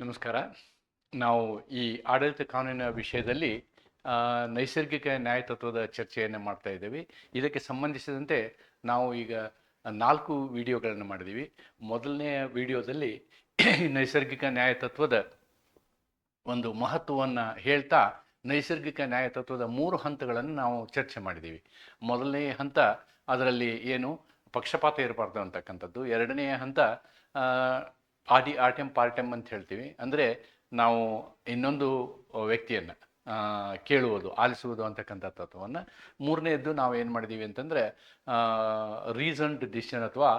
ನಮಸ್ಕಾರ. ನಾವು ಈ ಆಡಳಿತ ಕಾನೂನಿನ ವಿಷಯದಲ್ಲಿ ನೈಸರ್ಗಿಕ ನ್ಯಾಯತತ್ವದ ಚರ್ಚೆಯನ್ನು ಮಾಡ್ತಾ ಇದ್ದೇವೆ. ಇದಕ್ಕೆ ಸಂಬಂಧಿಸಿದಂತೆ ನಾವು ಈಗ ನಾಲ್ಕು ವಿಡಿಯೋಗಳನ್ನು ಮಾಡಿದ್ದೀವಿ. ಮೊದಲನೆಯ ವಿಡಿಯೋದಲ್ಲಿ ನೈಸರ್ಗಿಕ ನ್ಯಾಯತತ್ವದ ಒಂದು ಮಹತ್ವವನ್ನು ಹೇಳ್ತಾ, ನೈಸರ್ಗಿಕ ನ್ಯಾಯತತ್ವದ ಮೂರು ಹಂತಗಳನ್ನು ನಾವು ಚರ್ಚೆ ಮಾಡಿದ್ದೀವಿ. ಮೊದಲನೇ ಹಂತ ಅದರಲ್ಲಿ ಏನು ಪಕ್ಷಪಾತ ಇರಬಾರ್ದು ಅಂತಕ್ಕಂಥದ್ದು. ಎರಡನೆಯ ಹಂತ ಆಡಿ ಪಾರ್ ಪಾರ್ಟೆಮ್ ಅಂತ ಹೇಳ್ತೀವಿ. ಅಂದರೆ ನಾವು ಇನ್ನೊಂದು ವ್ಯಕ್ತಿಯನ್ನು ಕೇಳುವುದು, ಆಲಿಸುವುದು ಅಂತಕ್ಕಂಥ ತತ್ವವನ್ನು. ಮೂರನೇದ್ದು ನಾವು ಏನು ಮಾಡಿದ್ದೀವಿ ಅಂತಂದರೆ ರೀಸನ್ಡ್ ಡಿಸಿಷನ್ ಅಥವಾ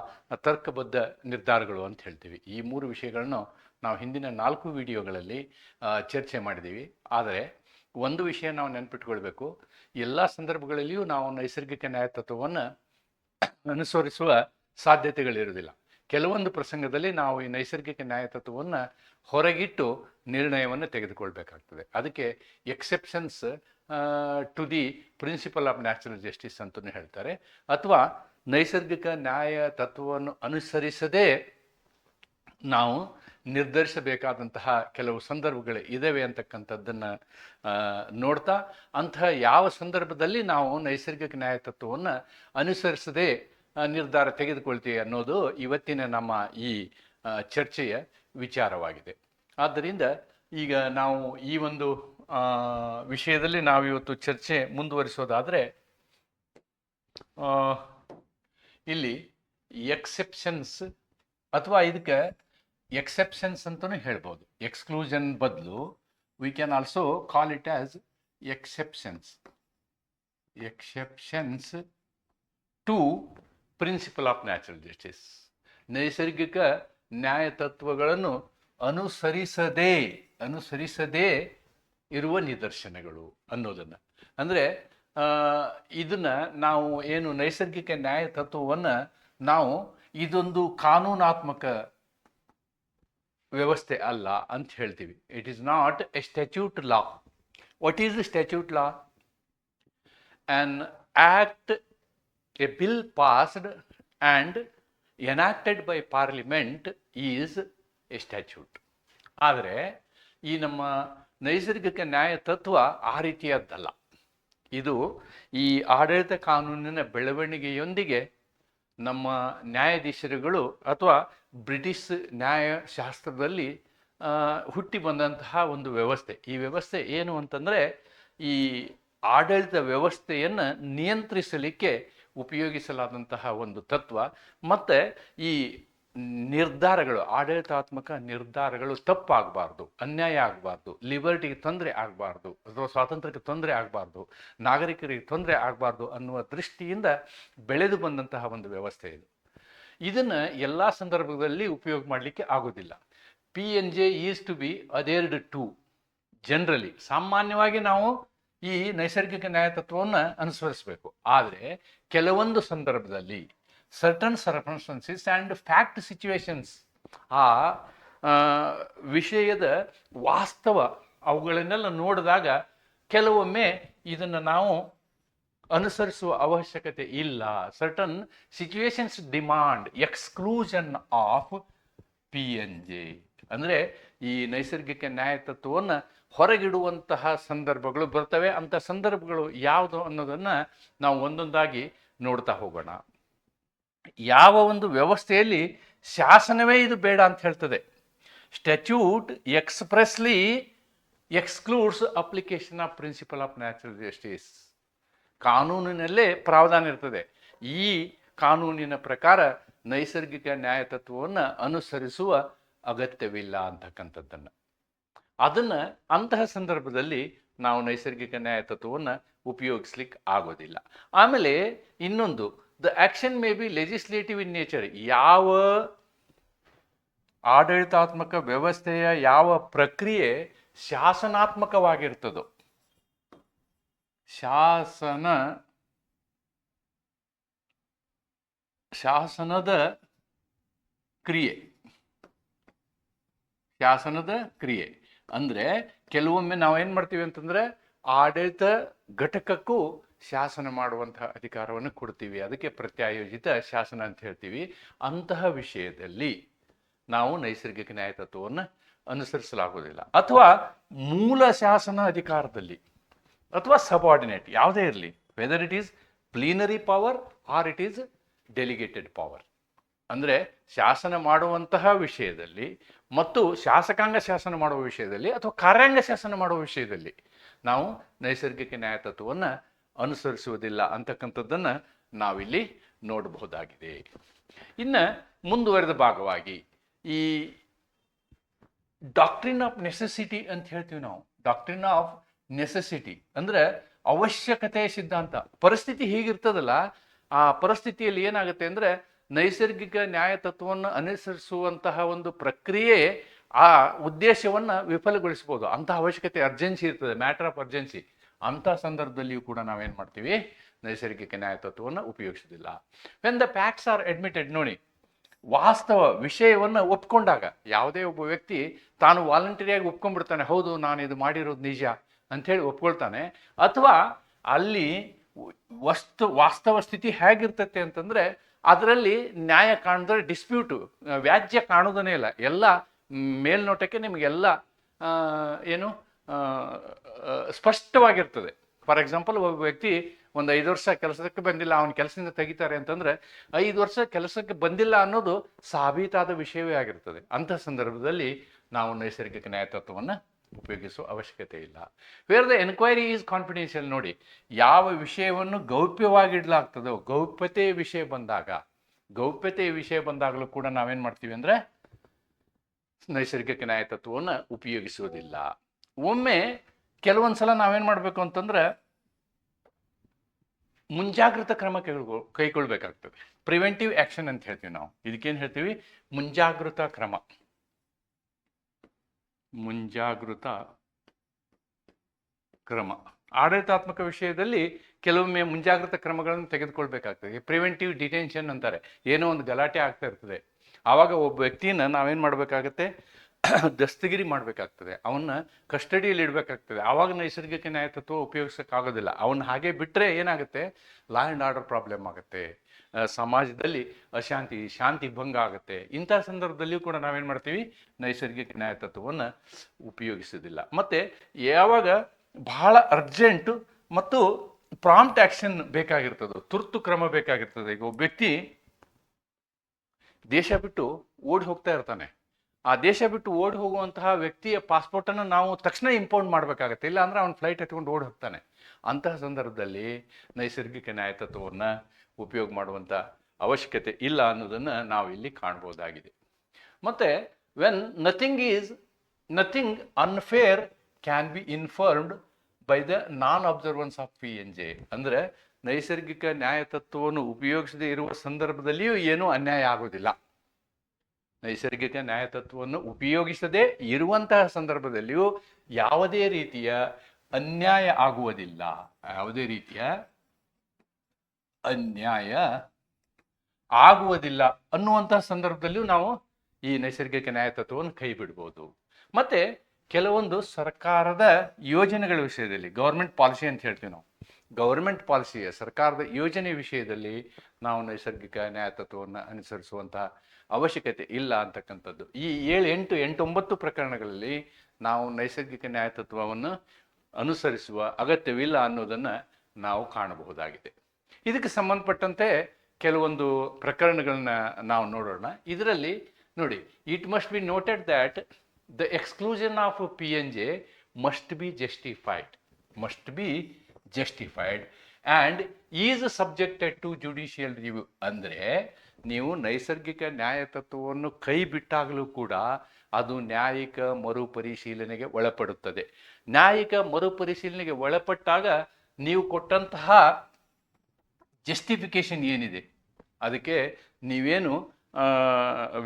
ತರ್ಕಬದ್ಧ ನಿರ್ಧಾರಗಳು ಅಂತ ಹೇಳ್ತೀವಿ. ಈ ಮೂರು ವಿಷಯಗಳನ್ನು ನಾವು ಹಿಂದಿನ ನಾಲ್ಕು ವಿಡಿಯೋಗಳಲ್ಲಿ ಚರ್ಚೆ ಮಾಡಿದ್ದೀವಿ ಆದರೆ ಒಂದು ವಿಷಯ ನಾವು ನೆನಪಿಟ್ಕೊಳ್ಬೇಕು. ಎಲ್ಲ ಸಂದರ್ಭಗಳಲ್ಲಿಯೂ ನಾವು ನೈಸರ್ಗಿಕ ನ್ಯಾಯತತ್ವವನ್ನು ಅನುಸರಿಸುವ ಸಾಧ್ಯತೆಗಳಿರುವುದಿಲ್ಲ. ಕೆಲವೊಂದು ಪ್ರಸಂಗದಲ್ಲಿ ನಾವು ಈ ನೈಸರ್ಗಿಕ ನ್ಯಾಯತತ್ವವನ್ನು ಹೊರಗಿಟ್ಟು ನಿರ್ಣಯವನ್ನು ತೆಗೆದುಕೊಳ್ಬೇಕಾಗ್ತದೆ. ಅದಕ್ಕೆ exceptions to the principle of natural justice ಅಂತಲೂ ಹೇಳ್ತಾರೆ. ಅಥವಾ ನೈಸರ್ಗಿಕ ನ್ಯಾಯ ತತ್ವವನ್ನು ಅನುಸರಿಸದೇ ನಾವು ನಿರ್ಧರಿಸಬೇಕಾದಂತಹ ಕೆಲವು ಸಂದರ್ಭಗಳು ಇದ್ದಾವೆ ಅಂತಕ್ಕಂಥದ್ದನ್ನು ನೋಡ್ತಾ ಅಂತಹ ಯಾವ ಸಂದರ್ಭದಲ್ಲಿ ನಾವು ನೈಸರ್ಗಿಕ ನ್ಯಾಯ ತತ್ವವನ್ನು ಅನುಸರಿಸದೆ ನಿರ್ಧಾರ ತೆಗೆದುಕೊಳ್ತೀವಿ ಅನ್ನೋದು ಇವತ್ತಿನ ನಮ್ಮ ಈ ಚರ್ಚೆಯ ವಿಚಾರವಾಗಿದೆ. ಆದ್ದರಿಂದ ಈಗ ನಾವು ಈ ಒಂದು ವಿಷಯದಲ್ಲಿ ನಾವು ಇವತ್ತು ಚರ್ಚೆ ಮುಂದುವರಿಸೋದಾದರೆ ಇಲ್ಲಿ ಎಕ್ಸೆಪ್ಷನ್ಸ್ ಅಥವಾ ಇದಕ್ಕೆ ಎಕ್ಸೆಪ್ಷನ್ಸ್ ಅಂತಲೂ ಹೇಳ್ಬೋದು. ಎಕ್ಸ್ಕ್ಲೂಷನ್ ಬದಲು we can also call it as exceptions exceptions to principle of natural justice ನೈಸರ್ಗಿಕ ನ್ಯಾಯ ತತ್ವಗಳನ್ನು ಅನುಸರಿಸದೇ ಅನುಸರಿಸದೇ ಇರುವ ನಿದರ್ಶನಗಳು ಅನ್ನೋದನ್ನು. ಅಂದರೆ ಇದನ್ನು ನಾವು ಏನು ನೈಸರ್ಗಿಕ ನ್ಯಾಯ ತತ್ವವನ್ನು ನಾವು ಇದೊಂದು ಕಾನೂನಾತ್ಮಕ ವ್ಯವಸ್ಥೆ ಅಲ್ಲ ಅಂತ ಹೇಳ್ತೀವಿ. It is not a statute law what is the statute law an act, a bill passed and enacted by parliament is a statute ಆದರೆ ಈ ನಮ್ಮ ನೈಸರ್ಗಿಕ ನ್ಯಾಯ ತತ್ವ ಆ ರೀತಿಯದ್ದಲ್ಲ. ಇದು ಈ ಆಡಳಿತ ಕಾನೂನಿನ ಬೆಳವಣಿಗೆಯೊಂದಿಗೆ ನಮ್ಮ ನ್ಯಾಯಾಧೀಶರುಗಳು ಅಥವಾ ಬ್ರಿಟಿಷ್ ನ್ಯಾಯಶಾಸ್ತ್ರದಲ್ಲಿ ಹುಟ್ಟಿ ಬಂದಂತಹ ಒಂದು ವ್ಯವಸ್ಥೆ. ಈ ವ್ಯವಸ್ಥೆ ಏನು ಅಂತಂದರೆ ಈ ಆಡಳಿತ ವ್ಯವಸ್ಥೆಯನ್ನು ನಿಯಂತ್ರಿಸಲಿಕ್ಕೆ ಉಪಯೋಗಿಸಲಾದಂತಹ ಒಂದು ತತ್ವ. ಮತ್ತು ಈ ನಿರ್ಧಾರಗಳು, ಆಡಳಿತಾತ್ಮಕ ನಿರ್ಧಾರಗಳು ತಪ್ಪಾಗಬಾರ್ದು, ಅನ್ಯಾಯ ಆಗಬಾರ್ದು, ಲಿಬರ್ಟಿಗೆ ತೊಂದರೆ ಆಗಬಾರ್ದು, ಅಥವಾ ಸ್ವಾತಂತ್ರ್ಯಕ್ಕೆ ತೊಂದರೆ ಆಗಬಾರ್ದು, ನಾಗರಿಕರಿಗೆ ತೊಂದರೆ ಆಗಬಾರ್ದು ಅನ್ನುವ ದೃಷ್ಟಿಯಿಂದ ಬೆಳೆದು ಬಂದಂತಹ ಒಂದು ವ್ಯವಸ್ಥೆ ಇದು. ಇದನ್ನು ಎಲ್ಲ ಸಂದರ್ಭದಲ್ಲಿ ಉಪಯೋಗ ಮಾಡಲಿಕ್ಕೆ ಆಗೋದಿಲ್ಲ. P N J is to be adhered to generally ಸಾಮಾನ್ಯವಾಗಿ ನಾವು ಈ ನೈಸರ್ಗಿಕ ನ್ಯಾಯತತ್ವವನ್ನು ಅನುಸರಿಸಬೇಕು. ಆದರೆ ಕೆಲವೊಂದು ಸಂದರ್ಭದಲ್ಲಿ certain circumstances and fact situations ಆ ವಿಷಯದ ವಾಸ್ತವ ಅವುಗಳನ್ನೆಲ್ಲ ನೋಡಿದಾಗ ಕೆಲವೊಮ್ಮೆ ಇದನ್ನು ನಾವು ಅನುಸರಿಸುವ ಅವಶ್ಯಕತೆ ಇಲ್ಲ. Certain situations demand exclusion of P N J ಅಂದರೆ ಈ ನೈಸರ್ಗಿಕ ನ್ಯಾಯ ತತ್ವವನ್ನು ಹೊರಗಿಡುವಂತಹ ಸಂದರ್ಭಗಳು ಬರ್ತವೆ. ಅಂಥ ಸಂದರ್ಭಗಳು ಯಾವುದು ಅನ್ನೋದನ್ನು ನಾವು ಒಂದೊಂದಾಗಿ ನೋಡ್ತಾ ಹೋಗೋಣ. ಯಾವ ಒಂದು ವ್ಯವಸ್ಥೆಯಲ್ಲಿ ಶಾಸನವೇ ಇದು ಬೇಡ ಅಂತ ಹೇಳ್ತದೆ. Statute expressly excludes application of principle of natural justice ಕಾನೂನಿನಲ್ಲೇ ಪ್ರಾವಧಾನ ಇರ್ತದೆ. ಈ ಕಾನೂನಿನ ಪ್ರಕಾರ ನೈಸರ್ಗಿಕ ನ್ಯಾಯ ತತ್ವವನ್ನು ಅನುಸರಿಸುವ ಅಗತ್ಯವಿಲ್ಲ ಅಂತಕ್ಕಂಥದ್ದನ್ನು. ಅದನ್ನು ಅಂತಹ ಸಂದರ್ಭದಲ್ಲಿ ನಾವು ನೈಸರ್ಗಿಕ ನ್ಯಾಯ ತತ್ವವನ್ನು ಉಪಯೋಗಿಸ್ಲಿಕ್ಕೆ ಆಗೋದಿಲ್ಲ. ಆಮೇಲೆ ಇನ್ನೊಂದು the action may be legislative in nature ಯಾವ ಆಡಳಿತಾತ್ಮಕ ವ್ಯವಸ್ಥೆಯ ಯಾವ ಪ್ರಕ್ರಿಯೆ ಶಾಸನಾತ್ಮಕವಾಗಿರ್ತದೋ, ಶಾಸನ, ಶಾಸನದ ಕ್ರಿಯೆ ಶಾಸನದ ಕ್ರಿಯೆ. ಅಂದರೆ ಕೆಲವೊಮ್ಮೆ ನಾವೇನು ಮಾಡ್ತೀವಿ ಅಂತಂದರೆ ಆಡಳಿತ ಘಟಕಕ್ಕೂ ಶಾಸನ ಮಾಡುವಂತಹ ಅಧಿಕಾರವನ್ನು ಕೊಡ್ತೀವಿ. ಅದಕ್ಕೆ ಪ್ರತ್ಯಾಯೋಜಿತ ಶಾಸನ ಅಂತ ಹೇಳ್ತೀವಿ. ಅಂತಹ ವಿಷಯದಲ್ಲಿ ನಾವು ನೈಸರ್ಗಿಕ ನ್ಯಾಯತತ್ವವನ್ನು ಅನುಸರಿಸಲಾಗುವುದಿಲ್ಲ. ಅಥವಾ ಮೂಲ ಶಾಸನ ಅಧಿಕಾರದಲ್ಲಿ ಅಥವಾ ಸಬಾರ್ಡಿನೇಟ್ ಯಾವುದೇ ಇರಲಿ whether it is plenary power or it is delegated power ಅಂದರೆ ಶಾಸನ ಮಾಡುವಂತಹ ವಿಷಯದಲ್ಲಿ ಮತ್ತು ಶಾಸಕಾಂಗ ಶಾಸನ ಮಾಡುವ ವಿಷಯದಲ್ಲಿ ಅಥವಾ ಕಾರ್ಯಾಂಗ ಶಾಸನ ಮಾಡುವ ವಿಷಯದಲ್ಲಿ ನಾವು ನೈಸರ್ಗಿಕ ನ್ಯಾಯತತ್ವವನ್ನು ಅನುಸರಿಸುವುದಿಲ್ಲ ಅಂತಕ್ಕಂಥದ್ದನ್ನು ನಾವಿಲ್ಲಿ ನೋಡಬಹುದಾಗಿದೆ. ಇನ್ನು ಮುಂದುವರೆದ ಭಾಗವಾಗಿ ಈ ಡಾಕ್ಟ್ರಿನ್ ಆಫ್ ನೆಸೆಸಿಟಿ ಅಂತ ಹೇಳ್ತೀವಿ ನಾವು. ಡಾಕ್ಟ್ರಿನ್ ಆಫ್ ನೆಸೆಸಿಟಿ ಅಂದರೆ ಅವಶ್ಯಕತೆ ಸಿದ್ಧಾಂತ. ಪರಿಸ್ಥಿತಿ ಹೀಗಿರ್ತದಲ್ಲ, ಆ ಪರಿಸ್ಥಿತಿಯಲ್ಲಿ ಏನಾಗುತ್ತೆ ಅಂದ್ರೆ ನೈಸರ್ಗಿಕ ನ್ಯಾಯ ತತ್ವವನ್ನು ಅನುಸರಿಸುವಂತಹ ಒಂದು ಪ್ರಕ್ರಿಯೆ ಆ ಉದ್ದೇಶವನ್ನು ವಿಫಲಗೊಳಿಸ್ಬೋದು ಅಂತಹ ಅವಶ್ಯಕತೆ ಅರ್ಜೆನ್ಸಿ ಇರ್ತದೆ ಮ್ಯಾಟರ್ ಆಫ್ ಅರ್ಜೆನ್ಸಿ ಅಂಥ ಸಂದರ್ಭದಲ್ಲಿಯೂ ಕೂಡ ನಾವೇನು ಮಾಡ್ತೀವಿ? ನೈಸರ್ಗಿಕ ನ್ಯಾಯ ತತ್ವವನ್ನು ಉಪಯೋಗಿಸೋದಿಲ್ಲ when the facts are admitted ನೋಡಿ, ವಾಸ್ತವ ವಿಷಯವನ್ನು ಒಪ್ಕೊಂಡಾಗ ಯಾವುದೇ ಒಬ್ಬ ವ್ಯಕ್ತಿ ತಾನು ವಾಲಂಟರಿಯಾಗಿ ಒಪ್ಕೊಂಡ್ಬಿಡ್ತಾನೆ, ಹೌದು, ನಾನು ಇದು ಮಾಡಿರೋದು ನಿಜ ಅಂಥೇಳಿ ಒಪ್ಕೊಳ್ತಾನೆ. ಅಥವಾ ಅಲ್ಲಿ ವಸ್ತು, ವಾಸ್ತವ ಸ್ಥಿತಿ ಹೇಗಿರ್ತತೆ ಅಂತಂದ್ರೆ ಅದರಲ್ಲಿ ನ್ಯಾಯ ಕಾಣಿದ್ರೆ ಡಿಸ್ಪ್ಯೂಟು ವ್ಯಾಜ್ಯ ಕಾಣೋದನ್ನೇ ಇಲ್ಲ. ಎಲ್ಲ ಮೇಲ್ನೋಟಕ್ಕೆ ನಿಮಗೆಲ್ಲ ಏನು ಸ್ಪಷ್ಟವಾಗಿರ್ತದೆ. ಫಾರ್ ಎಕ್ಸಾಂಪಲ್ ಒಬ್ಬ ವ್ಯಕ್ತಿ ಒಂದು ಐದು ವರ್ಷ ಕೆಲಸಕ್ಕೆ ಬಂದಿಲ್ಲ, ಅವನ ಕೆಲಸದಿಂದ ತೆಗಿತಾರೆ ಅಂತಂದರೆ, ಐದು ವರ್ಷ ಕೆಲಸಕ್ಕೆ ಬಂದಿಲ್ಲ ಅನ್ನೋದು ಸಾಬೀತಾದ ವಿಷಯವೇ ಆಗಿರ್ತದೆ. ಅಂಥ ಸಂದರ್ಭದಲ್ಲಿ ನಾವು ನೈಸರ್ಗಿಕ ನ್ಯಾಯತತ್ವವನ್ನು ಉಪಯೋಗಿಸುವ ಅವಶ್ಯಕತೆ ಇಲ್ಲ. Where the enquiry is confidential ನೋಡಿ, ಯಾವ ವಿಷಯವನ್ನು ಗೌಪ್ಯವಾಗಿಡಲಾಗ್ತದೋ, ಗೌಪ್ಯತೆ ವಿಷಯ ಬಂದಾಗ, ಗೌಪ್ಯತೆ ವಿಷಯ ಬಂದಾಗಲೂ ಕೂಡ ನಾವೇನು ಮಾಡ್ತೀವಿ ಅಂದರೆ, ನೈಸರ್ಗಿಕ ನ್ಯಾಯತತ್ವವನ್ನು ಉಪಯೋಗಿಸುವುದಿಲ್ಲ. ಒಮ್ಮೆ ಕೆಲವೊಂದು ಸಲ ನಾವೇನು ಮಾಡಬೇಕು ಅಂತಂದ್ರೆ, ಮುಂಜಾಗ್ರತಾ ಕ್ರಮ ಕೈಗೊಳ್ಬೇಕಾಗ್ತದೆ. ಪ್ರಿವೆಂಟಿವ್ ಆ್ಯಕ್ಷನ್ ಅಂತ ಹೇಳ್ತೀವಿ ನಾವು. ಇದಕ್ಕೇನು ಹೇಳ್ತೀವಿ? ಮುಂಜಾಗ್ರತಾ ಕ್ರಮ. ಮುಂಜಾಗೃತ ಕ್ರಮ. ಆಡಳಿತಾತ್ಮಕ ವಿಷಯದಲ್ಲಿ ಕೆಲವೊಮ್ಮೆ ಮುಂಜಾಗ್ರತಾ ಕ್ರಮಗಳನ್ನು ತೆಗೆದುಕೊಳ್ಬೇಕಾಗ್ತದೆ. ಪ್ರಿವೆಂಟಿವ್ ಡಿಟೆನ್ಷನ್ ಅಂತಾರೆ. ಏನೋ ಒಂದು ಗಲಾಟೆ ಆಗ್ತಾ ಇರ್ತದೆ. ಆವಾಗ ಒಬ್ಬ ವ್ಯಕ್ತಿಯನ್ನು ನಾವೇನು ಮಾಡಬೇಕಾಗತ್ತೆ? ದಸ್ತಗಿರಿ ಮಾಡಬೇಕಾಗ್ತದೆ. ಅವನ್ನ ಕಸ್ಟಡಿಯಲ್ಲಿ ಇಡಬೇಕಾಗ್ತದೆ. ಆವಾಗ ನೈಸರ್ಗಿಕ ನ್ಯಾಯತತ್ವ ಉಪಯೋಗಿಸೋಕ್ಕಾಗೋದಿಲ್ಲ. ಅವನ್ನ ಹಾಗೆ ಬಿಟ್ಟರೆ ಏನಾಗುತ್ತೆ? ಲಾ ಆ್ಯಂಡ್ ಆರ್ಡರ್ ಪ್ರಾಬ್ಲಮ್ ಆಗುತ್ತೆ. ಸಮಾಜದಲ್ಲಿ ಅಶಾಂತಿ, ಶಾಂತಿ ಭಂಗ ಆಗುತ್ತೆ. ಇಂಥ ಸಂದರ್ಭದಲ್ಲಿಯೂ ಕೂಡ ನಾವೇನು ಮಾಡ್ತೀವಿ? ನೈಸರ್ಗಿಕ ನ್ಯಾಯತತ್ವವನ್ನು ಉಪಯೋಗಿಸೋದಿಲ್ಲ ಮತ್ತು ಯಾವಾಗ ಬಹಳ ಅರ್ಜೆಂಟು ಮತ್ತು ಪ್ರಾಂಪ್ಟ್ ಆ್ಯಕ್ಷನ್ ಬೇಕಾಗಿರ್ತದೆ, ತುರ್ತು ಕ್ರಮ ಬೇಕಾಗಿರ್ತದೆ. ಈಗ ಒಬ್ಬ ವ್ಯಕ್ತಿ ದೇಶ ಬಿಟ್ಟು ಓಡಿ ಹೋಗ್ತಾ ಇರ್ತಾನೆ. ಆ ದೇಶ ಬಿಟ್ಟು ಓಡಿ ಹೋಗುವಂತಹ ವ್ಯಕ್ತಿಯ ಪಾಸ್ಪೋರ್ಟನ್ನು ನಾವು ತಕ್ಷಣ ಇಂಪೌಂಡ್ ಮಾಡಬೇಕಾಗತ್ತೆ. ಇಲ್ಲ ಅಂದ್ರೆ ಅವ್ನು ಫ್ಲೈಟ್ ಎತ್ಕೊಂಡು ಓಡಿ ಹೋಗ್ತಾನೆ. ಅಂತಹ ಸಂದರ್ಭದಲ್ಲಿ ನೈಸರ್ಗಿಕ ನ್ಯಾಯತತ್ವವನ್ನು ಉಪಯೋಗ ಮಾಡುವಂಥ ಅವಶ್ಯಕತೆ ಇಲ್ಲ ಅನ್ನೋದನ್ನು ನಾವು ಇಲ್ಲಿ ಕಾಣ್ಬೋದಾಗಿದೆ. ಮತ್ತು when nothing is nothing unfair can be informed by the non observance of P N J ಅಂದರೆ, ನೈಸರ್ಗಿಕ ನ್ಯಾಯತತ್ವವನ್ನು ಉಪಯೋಗಿಸದೇ ಇರುವ ಸಂದರ್ಭದಲ್ಲಿಯೂ ಏನೂ ಅನ್ಯಾಯ ಆಗೋದಿಲ್ಲ ನೈಸರ್ಗಿಕ ನ್ಯಾಯತತ್ವವನ್ನು ಉಪಯೋಗಿಸದೇ ಇರುವಂತಹ ಸಂದರ್ಭದಲ್ಲಿಯೂ ಯಾವುದೇ ರೀತಿಯ ಅನ್ಯಾಯ ಆಗುವುದಿಲ್ಲ. ಯಾವುದೇ ರೀತಿಯ ಅನ್ಯಾಯ ಆಗುವುದಿಲ್ಲ ಅನ್ನುವಂತಹ ಸಂದರ್ಭದಲ್ಲಿಯೂ ನಾವು ಈ ನೈಸರ್ಗಿಕ ನ್ಯಾಯತತ್ವವನ್ನು ಕೈ ಬಿಡ್ಬೋದು. ಮತ್ತೆ ಕೆಲವೊಂದು ಸರ್ಕಾರದ ಯೋಜನೆಗಳ ವಿಷಯದಲ್ಲಿ ಗೌರ್ಮೆಂಟ್ ಪಾಲಿಸಿ ಅಂತ ಹೇಳ್ತೀವಿ ನಾವು. ಗೌರ್ಮೆಂಟ್ ಪಾಲಿಸಿಯ ಸರ್ಕಾರದ ಯೋಜನೆ ವಿಷಯದಲ್ಲಿ ನಾವು ನೈಸರ್ಗಿಕ ನ್ಯಾಯತತ್ವವನ್ನು ಅನುಸರಿಸುವಂತಹ ಅವಶ್ಯಕತೆ ಇಲ್ಲ ಅಂತಕ್ಕಂಥದ್ದು. ಈ ಏಳು ಎಂಟು ಎಂಟು ಒಂಬತ್ತು ಪ್ರಕರಣಗಳಲ್ಲಿ ನಾವು ನೈಸರ್ಗಿಕ ನ್ಯಾಯತತ್ವವನ್ನು ಅನುಸರಿಸುವ ಅಗತ್ಯವಿಲ್ಲ ಅನ್ನೋದನ್ನು ನಾವು ಕಾಣಬಹುದಾಗಿದೆ. ಇದಕ್ಕೆ ಸಂಬಂಧಪಟ್ಟಂತೆ ಕೆಲವೊಂದು ಪ್ರಕರಣಗಳನ್ನ ನಾವು ನೋಡೋಣ. ಇದರಲ್ಲಿ ನೋಡಿ it must be noted that the exclusion of P N J must be justified must be justified and is subjected to judicial review ಅಂದರೆ ನೀವು ನೈಸರ್ಗಿಕ ನ್ಯಾಯತತ್ವವನ್ನು ಕೈ ಬಿಟ್ಟಾಗಲೂ ಕೂಡ ಅದು ನ್ಯಾಯಿಕ ಮರುಪರಿಶೀಲನೆಗೆ ಒಳಪಡುತ್ತದೆ. ನ್ಯಾಯಿಕ ಮರುಪರಿಶೀಲನೆಗೆ ಒಳಪಟ್ಟಾಗ ನೀವು ಕೊಟ್ಟಂತಹ ಜಸ್ಟಿಫಿಕೇಶನ್ ಏನಿದೆ? ಅದಕ್ಕೆ ನೀವೇನು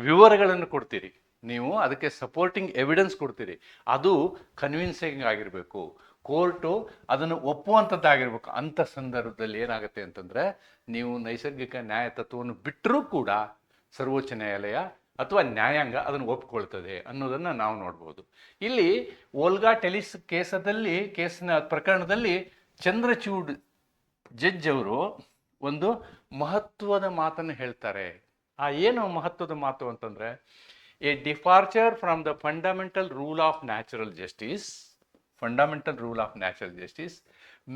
ವಿವರಗಳನ್ನು ಕೊಡ್ತೀರಿ. ನೀವು ಅದಕ್ಕೆ ಸಪೋರ್ಟಿಂಗ್ ಎವಿಡೆನ್ಸ್ ಕೊಡ್ತೀರಿ. ಅದು ಕನ್ವಿನ್ಸಿಂಗ್ ಆಗಿರಬೇಕು. ಕೋರ್ಟು ಅದನ್ನು ಒಪ್ಪುವಂಥದ್ದಾಗಿರ್ಬೇಕು. ಅಂಥ ಸಂದರ್ಭದಲ್ಲಿ ಏನಾಗುತ್ತೆ ಅಂತಂದರೆ, ನೀವು ನೈಸರ್ಗಿಕ ನ್ಯಾಯ ತತ್ವವನ್ನು ಬಿಟ್ಟರೂ ಕೂಡ ಸರ್ವೋಚ್ಚ ನ್ಯಾಯಾಲಯ ಅಥವಾ ನ್ಯಾಯಾಂಗ ಅದನ್ನು ಒಪ್ಕೊಳ್ತದೆ ಅನ್ನೋದನ್ನು ನಾವು ನೋಡ್ಬೋದು. ಇಲ್ಲಿ ಓಲ್ಗಾ ಟೆಲಿಸ್ ಕೇಸದಲ್ಲಿ, ಕೇಸಿನ ಪ್ರಕರಣದಲ್ಲಿ ಚಂದ್ರಚೂಡ್ ಜಡ್ಜ್ ಅವರು ಒಂದು ಮಹತ್ವದ ಮಾತನ್ನು ಹೇಳ್ತಾರೆ. ಆ ಏನು ಮಹತ್ವದ ಮಾತು ಅಂತಂದ್ರೆ, a departure from the fundamental rule of natural justice, fundamental rule of natural justice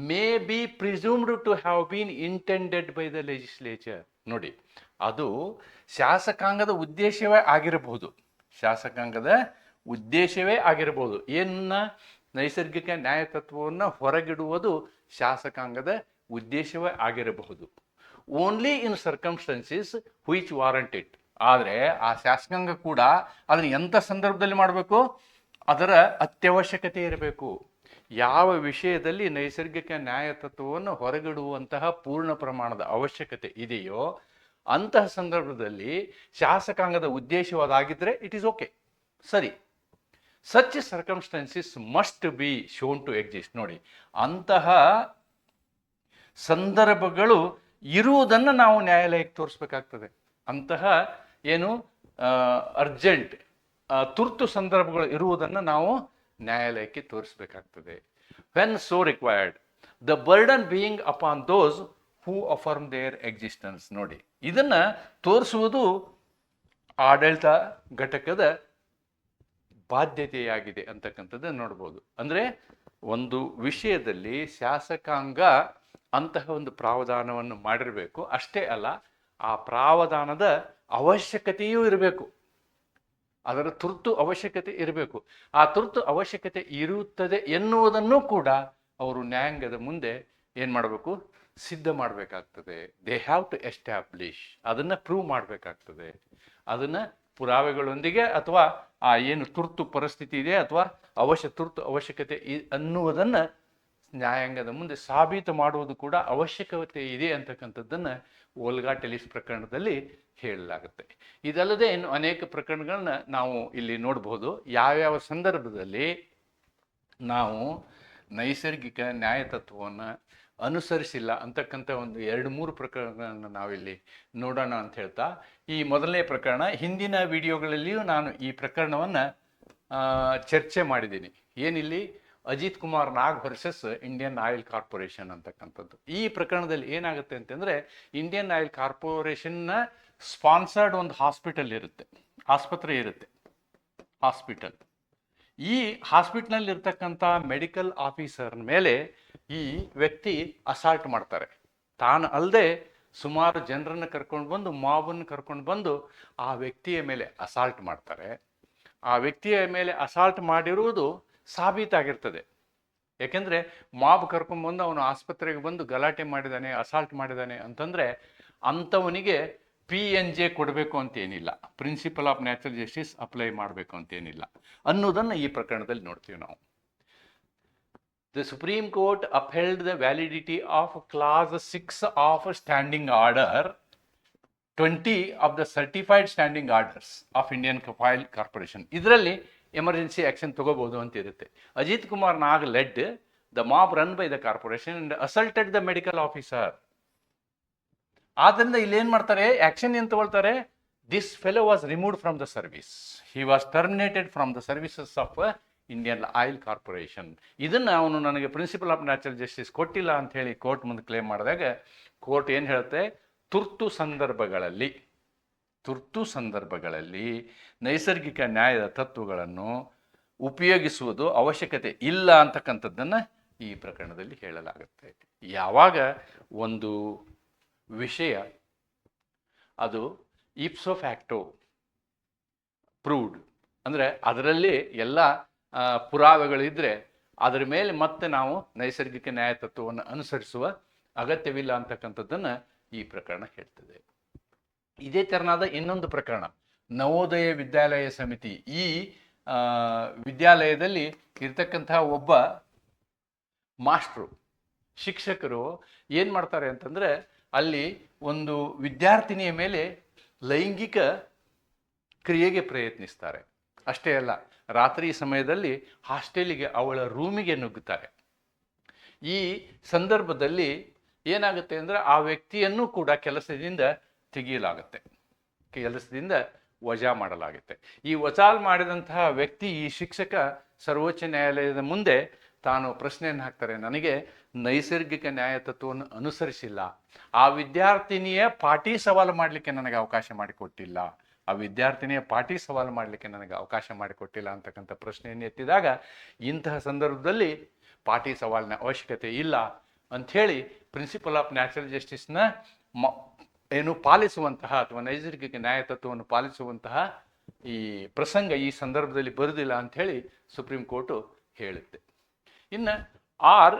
may be presumed to have been intended by the legislature. ನೋಡಿ, ಅದು ಶಾಸಕಾಂಗದ ಉದ್ದೇಶವೇ ಆಗಿರಬಹುದು. ಶಾಸಕಾಂಗದ ಉದ್ದೇಶವೇ ಆಗಿರಬಹುದು. ಏನನ್ನ ನೈಸರ್ಗಿಕ ನ್ಯಾಯ ತತ್ವವನ್ನು ಹೊರಗಿಡುವುದು ಶಾಸಕಾಂಗದ ಉದ್ದೇಶವೇ ಆಗಿರಬಹುದು. Only in circumstances which warranted ಆದರೆ ಆ ಶಾಸಕಾಂಗ ಕೂಡ ಅದನ್ನು ಎಂಥ ಸಂದರ್ಭದಲ್ಲಿ ಮಾಡಬೇಕು? ಅದರ ಅತ್ಯವಶ್ಯಕತೆ ಇರಬೇಕು. ಯಾವ ವಿಷಯದಲ್ಲಿ ನೈಸರ್ಗಿಕ ನ್ಯಾಯ ತತ್ವವನ್ನು ಹೊರಗಿಡುವಂತಹ ಪೂರ್ಣ ಪ್ರಮಾಣದ ಅವಶ್ಯಕತೆ ಇದೆಯೋ ಅಂತಹ ಸಂದರ್ಭದಲ್ಲಿ ಶಾಸಕಾಂಗದ ಉದ್ದೇಶವಾದಾಗಿದ್ದರೆ ಇಟ್ ಈಸ್ ಓಕೆ ಸರಿ. Such circumstances must be shown to exist ನೋಡಿ, ಅಂತಹ ಸಂದರ್ಭಗಳು ಇರುವುದನ್ನು ನಾವು ನ್ಯಾಯಾಲಯಕ್ಕೆ ತೋರಿಸ್ಬೇಕಾಗ್ತದೆ. ಅಂತಹ ಏನು ಅರ್ಜೆಂಟ್ ತುರ್ತು ಸಂದರ್ಭಗಳು ಇರುವುದನ್ನು ನಾವು ನ್ಯಾಯಾಲಯಕ್ಕೆ ತೋರಿಸ್ಬೇಕಾಗ್ತದೆ. When so required the burden being upon those who affirm their existence ನೋಡಿ. ಇದನ್ನು ತೋರಿಸುವುದು ಆಡಳಿತ ಘಟಕದ ಬಾಧ್ಯತೆಯಾಗಿದೆ ಅಂತಕ್ಕಂಥದ್ದು ನೋಡ್ಬೋದು. ಅಂದರೆ ಒಂದು ವಿಷಯದಲ್ಲಿ ಶಾಸಕಾಂಗ ಅಂತಹ ಒಂದು ಪ್ರಾವಧಾನವನ್ನು ಮಾಡಿರಬೇಕು. ಅಷ್ಟೇ ಅಲ್ಲ, ಆ ಪ್ರಾವಧಾನದ ಅವಶ್ಯಕತೆಯೂ ಇರಬೇಕು. ಅದರ ತುರ್ತು ಅವಶ್ಯಕತೆ ಇರಬೇಕು. ಆ ತುರ್ತು ಅವಶ್ಯಕತೆ ಇರುತ್ತದೆ ಎನ್ನುವುದನ್ನು ಕೂಡ ಅವರು ನ್ಯಾಯಾಂಗದ ಮುಂದೆ ಏನು ಮಾಡಬೇಕು? ಸಿದ್ಧ ಮಾಡಬೇಕಾಗ್ತದೆ. ದೇ ಹ್ಯಾವ್ ಟು ಎಸ್ಟ್ಯಾಬ್ಲಿಷ್ ಅದನ್ನು ಪ್ರೂವ್ ಮಾಡಬೇಕಾಗ್ತದೆ. ಅದನ್ನು ಪುರಾವೆಗಳೊಂದಿಗೆ ಅಥವಾ ಆ ಏನು ತುರ್ತು ಪರಿಸ್ಥಿತಿ ಇದೆ ಅಥವಾ ಅವಶ್ಯ ತುರ್ತು ಅವಶ್ಯಕತೆ ಅನ್ನುವುದನ್ನು ನ್ಯಾಯಾಂಗದ ಮುಂದೆ ಸಾಬೀತು ಮಾಡುವುದು ಕೂಡ ಅವಶ್ಯಕತೆ ಇದೆ ಅಂತಕ್ಕಂಥದ್ದನ್ನು ಓಲ್ಗಾ ಟೆಲಿಸ್ ಪ್ರಕರಣದಲ್ಲಿ ಹೇಳಲಾಗುತ್ತೆ. ಇದಲ್ಲದೆ ಇನ್ನು ಅನೇಕ ಪ್ರಕರಣಗಳನ್ನ ನಾವು ಇಲ್ಲಿ ನೋಡಬಹುದು ಯಾವ್ಯಾವ ಸಂದರ್ಭದಲ್ಲಿ ನಾವು ನೈಸರ್ಗಿಕ ನ್ಯಾಯ ತತ್ವವನ್ನು ಅನುಸರಿಸಿಲ್ಲ ಅಂತಕ್ಕಂಥ ಒಂದು ಎರಡು ಮೂರು ಪ್ರಕರಣಗಳನ್ನು ನಾವಿಲ್ಲಿ ನೋಡೋಣ ಅಂತ ಹೇಳ್ತಾ, ಈ ಮೊದಲನೇ ಪ್ರಕರಣ, ಹಿಂದಿನ ವಿಡಿಯೋಗಳಲ್ಲಿಯೂ ನಾನು ಈ ಪ್ರಕರಣವನ್ನು ಚರ್ಚೆ ಮಾಡಿದ್ದೀನಿ. ಏನಿಲ್ಲಿ? Ajit Kumar Nag versus Indian Oil Corporation ಅಂತಕ್ಕಂಥದ್ದು. ಈ ಪ್ರಕರಣದಲ್ಲಿ ಏನಾಗುತ್ತೆ ಅಂತಂದರೆ ಇಂಡಿಯನ್ ಆಯಿಲ್ ಕಾರ್ಪೊರೇಷನ್ನ ಸ್ಪಾನ್ಸರ್ಡ್ ಒಂದು ಹಾಸ್ಪಿಟಲ್ ಇರುತ್ತೆ. ಆಸ್ಪತ್ರೆ ಇರುತ್ತೆ. ಹಾಸ್ಪಿಟಲ್ ಈ ಹಾಸ್ಪಿಟ್ಲಲ್ಲಿ ಇರ್ತಕ್ಕಂಥ ಮೆಡಿಕಲ್ ಆಫೀಸರ್ ಮೇಲೆ ಈ ವ್ಯಕ್ತಿ ಅಸಾಲ್ಟ್ ಮಾಡ್ತಾರೆ. ತಾನು ಅಲ್ಲದೆ ಸುಮಾರು ಜನರನ್ನು ಕರ್ಕೊಂಡು ಬಂದು, ಮಾವನ್ನು ಕರ್ಕೊಂಡು ಬಂದು ಆ ವ್ಯಕ್ತಿಯ ಮೇಲೆ ಅಸಾಲ್ಟ್ ಮಾಡ್ತಾರೆ. ಆ ವ್ಯಕ್ತಿಯ ಮೇಲೆ ಅಸಾಲ್ಟ್ ಮಾಡಿರುವುದು ಸಾಬೀತಾಗಿರ್ತದೆ. ಯಾಕೆಂದರೆ ಮಾಬ್ ಕರ್ಕೊಂಬಂದು ಅವನು ಆಸ್ಪತ್ರೆಗೆ ಬಂದು ಗಲಾಟೆ ಮಾಡಿದ್ದಾನೆ ಅಸಾಲ್ಟ್ ಮಾಡಿದ್ದಾನೆ ಅಂತಂದರೆ ಅಂಥವನಿಗೆ ಪಿ ಎನ್ ಜೆ ಕೊಡಬೇಕು ಅಂತೇನಿಲ್ಲ. Principle of natural justice apply ಮಾಡಬೇಕು ಅಂತೇನಿಲ್ಲ. ಅನ್ನೋದನ್ನು ಈ ಪ್ರಕರಣದಲ್ಲಿ ನೋಡ್ತೀವಿ ನಾವು. The Supreme Court upheld the validity of clause six of standing order twenty of the certified standing orders of Indian Oil Corporation ಇದರಲ್ಲಿ ಎಮರ್ಜೆನ್ಸಿ ಆ್ಯಕ್ಷನ್ ತಗೋಬಹುದು ಅಂತ ಇರುತ್ತೆ. Ajit Kumar Nag led, the mob run by the corporation and assaulted the medical officer. ಆದ್ದರಿಂದ ಇಲ್ಲಿ ಏನು ಮಾಡ್ತಾರೆ? Action ಏನು ತಗೊಳ್ತಾರೆ? This fellow was removed from the service he was terminated from the services of Indian Oil Corporation ಇದನ್ನು ಅವನು ನನಗೆ principal of natural justice ಕೊಟ್ಟಿಲ್ಲ ಅಂತ ಹೇಳಿ ಕೋರ್ಟ್ ಮುಂದೆ ಕ್ಲೇಮ್ ಮಾಡಿದಾಗ, ಕೋರ್ಟ್ ಏನು ಹೇಳುತ್ತೆ? ತುರ್ತು ಸಂದರ್ಭಗಳಲ್ಲಿ ತುರ್ತು ಸಂದರ್ಭಗಳಲ್ಲಿ ನೈಸರ್ಗಿಕ ನ್ಯಾಯದ ತತ್ವಗಳನ್ನು ಉಪಯೋಗಿಸುವುದು ಅವಶ್ಯಕತೆ ಇಲ್ಲ ಅಂತಕ್ಕಂಥದ್ದನ್ನು ಈ ಪ್ರಕರಣದಲ್ಲಿ ಹೇಳಲಾಗುತ್ತೆ. ಯಾವಾಗ ಒಂದು ವಿಷಯ, ಅದು ಇಪ್ಸೋ ಫ್ಯಾಕ್ಟೋ ಪ್ರೂವ್ಡ್, ಅಂದರೆ ಅದರಲ್ಲಿ ಎಲ್ಲ ಪುರಾವೆಗಳಿದ್ದರೆ ಅದರ ಮೇಲೆ ಮತ್ತೆ ನಾವು ನೈಸರ್ಗಿಕ ನ್ಯಾಯ ತತ್ವವನ್ನು ಅನುಸರಿಸುವ ಅಗತ್ಯವಿಲ್ಲ ಅಂತಕ್ಕಂಥದ್ದನ್ನು ಈ ಪ್ರಕರಣ ಹೇಳ್ತದೆ. ಇದೇ ತೆರನಾದ ಇನ್ನೊಂದು ಪ್ರಕರಣ. ನವೋದಯ ವಿದ್ಯಾಲಯ ಸಮಿತಿ. ಈ ವಿದ್ಯಾಲಯದಲ್ಲಿ ಇರ್ತಕ್ಕಂತಹ ಒಬ್ಬ ಮಾಸ್ಟ್ರು ಶಿಕ್ಷಕರು ಏನು ಮಾಡ್ತಾರೆ ಅಂತಂದರೆ ಅಲ್ಲಿ ಒಂದು ವಿದ್ಯಾರ್ಥಿನಿಯ ಮೇಲೆ ಲೈಂಗಿಕ ಕ್ರಿಯೆಗೆ ಪ್ರಯತ್ನಿಸ್ತಾರೆ. ಅಷ್ಟೇ ಅಲ್ಲ, ರಾತ್ರಿ ಸಮಯದಲ್ಲಿ ಹಾಸ್ಟೆಲಿಗೆ ಅವಳ ರೂಮಿಗೆ ನುಗ್ಗುತ್ತಾರೆ. ಈ ಸಂದರ್ಭದಲ್ಲಿ ಏನಾಗುತ್ತೆ ಅಂದರೆ ಆ ವ್ಯಕ್ತಿಯನ್ನು ಕೂಡ ಕೆಲಸದಿಂದ ತೆಗೆಯಲಾಗುತ್ತೆ. ಕೆಲಸದಿಂದ ವಜಾ ಮಾಡಲಾಗುತ್ತೆ. ಈ ವಜಾಲ್ ಮಾಡಿದಂತಹ ವ್ಯಕ್ತಿ, ಈ ಶಿಕ್ಷಕ ಸರ್ವೋಚ್ಚ ನ್ಯಾಯಾಲಯದ ಮುಂದೆ ತಾನು ಪ್ರಶ್ನೆಯನ್ನು ಹಾಕ್ತಾರೆ, ನನಗೆ ನೈಸರ್ಗಿಕ ನ್ಯಾಯ ತತ್ವವನ್ನು ಅನುಸರಿಸಿಲ್ಲ. ಆ ವಿದ್ಯಾರ್ಥಿನಿಯ ಪಾಟಿ ಸವಾಲು ಮಾಡಲಿಕ್ಕೆ ನನಗೆ ಅವಕಾಶ ಮಾಡಿಕೊಟ್ಟಿಲ್ಲ. ಆ ವಿದ್ಯಾರ್ಥಿನಿಯ ಪಾಟಿ ಸವಾಲು ಮಾಡಲಿಕ್ಕೆ ನನಗೆ ಅವಕಾಶ ಮಾಡಿಕೊಟ್ಟಿಲ್ಲ ಅಂತಕ್ಕಂಥ ಪ್ರಶ್ನೆಯನ್ನು ಎತ್ತಿದಾಗ, ಇಂತಹ ಸಂದರ್ಭದಲ್ಲಿ ಪಾಟಿ ಸವಾಲಿನ ಅವಶ್ಯಕತೆ ಇಲ್ಲ ಅಂಥೇಳಿ ಪ್ರಿನ್ಸಿಪಲ್ ಆಫ್ ನ್ಯಾಚುರಲ್ ಜಸ್ಟಿಸ್ನ ಮ ಏನು ಪಾಲಿಸುವಂತಹ ಅಥವಾ ನೈಸರ್ಗಿಕ ನ್ಯಾಯ ತತ್ವವನ್ನು ಪಾಲಿಸುವಂತಹ ಈ ಪ್ರಸಂಗ ಈ ಸಂದರ್ಭದಲ್ಲಿ ಬರುವುದಿಲ್ಲ ಅಂಥೇಳಿ ಸುಪ್ರೀಂ ಕೋರ್ಟು ಹೇಳುತ್ತೆ. ಇನ್ನು ಆರ್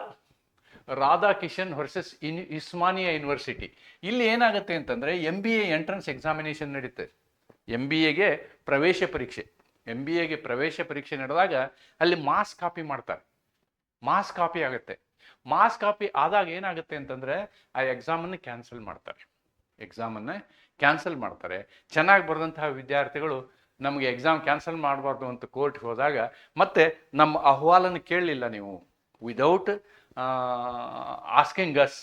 ರಾಧಾಕಿಶನ್ ವರ್ಸಸ್ ಇನ್ ಇಸ್ಮಾನಿಯಾ ಯೂನಿವರ್ಸಿಟಿ ಇಲ್ಲಿ ಏನಾಗುತ್ತೆ ಅಂತಂದರೆ M B A entrance examination ನಡೀತೆ. M B ಎಗೆ ಪ್ರವೇಶ ಪರೀಕ್ಷೆ. ಎಂ ಬಿ ಎಗೆ ಪ್ರವೇಶ ಪರೀಕ್ಷೆ ನಡೆದಾಗ ಅಲ್ಲಿ ಮಾಸ್ ಕಾಪಿ ಮಾಡ್ತಾರೆ. ಮಾಸ್ ಕಾಪಿ ಆಗುತ್ತೆ. ಮಾಸ್ ಕಾಪಿ ಆದಾಗ ಏನಾಗುತ್ತೆ ಅಂತಂದರೆ ಆ ಎಕ್ಸಾಮನ್ನು ಕ್ಯಾನ್ಸಲ್ ಮಾಡ್ತಾರೆ. ಎಕ್ಸಾಮನ್ನು ಕ್ಯಾನ್ಸಲ್ ಮಾಡ್ತಾರೆ. ಚೆನ್ನಾಗಿ ಬರೆದಂತಹ ವಿದ್ಯಾರ್ಥಿಗಳು ನಮಗೆ ಎಕ್ಸಾಮ್ ಕ್ಯಾನ್ಸಲ್ ಮಾಡಬಾರ್ದು ಅಂತ ಕೋರ್ಟ್ಗೆ ಹೋದಾಗ ಮತ್ತೆ ನಮ್ಮ ಅಹವಾಲನ್ನು ಕೇಳಲಿಲ್ಲ ನೀವು. Without asking us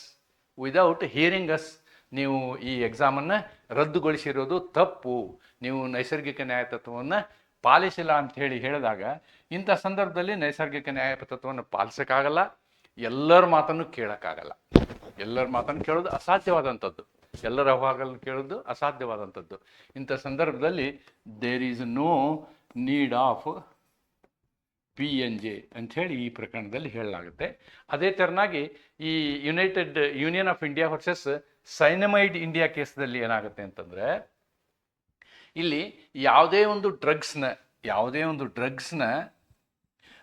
without hearing us ನೀವು ಈ ಎಕ್ಸಾಮನ್ನು ರದ್ದುಗೊಳಿಸಿರೋದು ತಪ್ಪು. ನೀವು ನೈಸರ್ಗಿಕ ನ್ಯಾಯತತ್ವವನ್ನು ಪಾಲಿಸಿಲ್ಲ ಅಂತ ಹೇಳಿ ಹೇಳಿದಾಗ ಇಂಥ ಸಂದರ್ಭದಲ್ಲಿ ನೈಸರ್ಗಿಕ ನ್ಯಾಯತತ್ವವನ್ನು ಪಾಲಿಸೋಕ್ಕಾಗಲ್ಲ. ಎಲ್ಲರ ಮಾತನ್ನು ಕೇಳೋಕ್ಕಾಗಲ್ಲ. ಎಲ್ಲರ ಮಾತನ್ನು ಕೇಳೋದು ಅಸಾಧ್ಯವಾದಂಥದ್ದು. ಎಲ್ಲರ ಅಹವಾಲನ್ನು ಕೇಳೋದು ಅಸಾಧ್ಯವಾದಂಥದ್ದು. ಇಂಥ ಸಂದರ್ಭದಲ್ಲಿ there is no need of P N J ಅಂಥೇಳಿ ಈ ಪ್ರಕರಣದಲ್ಲಿ ಹೇಳಲಾಗುತ್ತೆ. ಅದೇ ಥರನಾಗಿ ಈ united Union of India versus Cyanamide India ಕೇಸ್ದಲ್ಲಿ ಏನಾಗುತ್ತೆ ಅಂತಂದರೆ, ಇಲ್ಲಿ ಯಾವುದೇ ಒಂದು ಡ್ರಗ್ಸ್ನ ಯಾವುದೇ ಒಂದು ಡ್ರಗ್ಸ್ನ